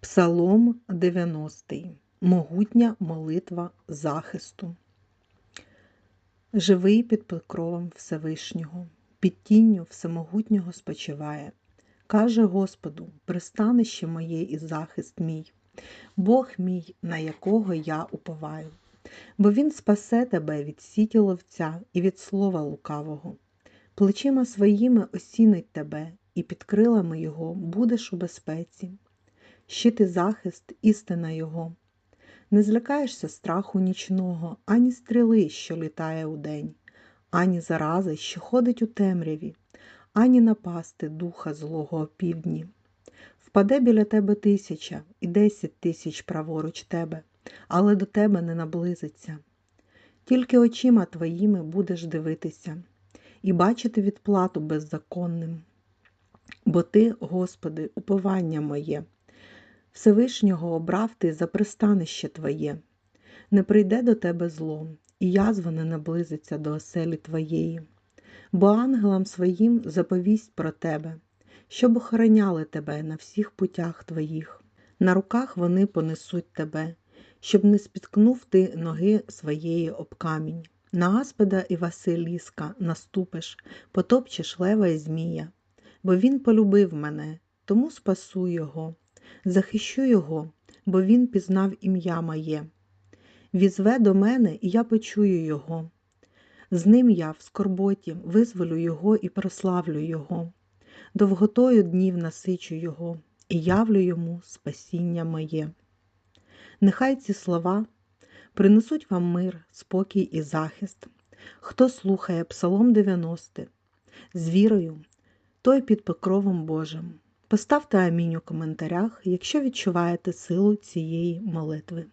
Псалом 90. Могутня молитва захисту. Живий під покровом Всевишнього, під тінню Всемогутнього спочиває. Каже Господу, пристанище моє і захист мій, Бог мій, на якого я уповаю. Бо Він спасе тебе від сіті ловця і від слова лукавого. Плечима своїми осінить тебе, і під крилами його будеш у безпеці щит і захист, істина Його. Не злякаєшся страху нічного, ані стріли, що літає удень, ані зарази, що ходить у темряві, ані напасти духа злого опівдні. Впаде біля тебе тисяча і десять тисяч праворуч тебе, але до тебе не наблизиться. Тільки очима твоїми будеш дивитися і бачити відплату беззаконним. Бо ти, Господи, уповання моє. Всевишнього обрав ти за пристанище твоє, не прийде до тебе зло, і язва не наблизиться до оселі твоєї, бо ангелам своїм заповість про тебе, щоб охороняли тебе на всіх путях твоїх. На руках вони понесуть тебе, щоб не спіткнув ти ноги своєї об камінь. На Аспеда і Василіска наступиш, потопчеш лева і змія, бо він полюбив мене, тому спасу його. Захищу його, бо він пізнав ім'я моє. Візве до мене, і я почую його. З ним я в скорботі визволю його і прославлю його, довготою днів насичу його і явлю йому спасіння моє. Нехай ці слова принесуть вам мир, спокій і захист. Хто слухає Псалом 90 з вірою, той під покровом Божим. Поставте амінь у коментарях, якщо відчуваєте силу цієї молитви.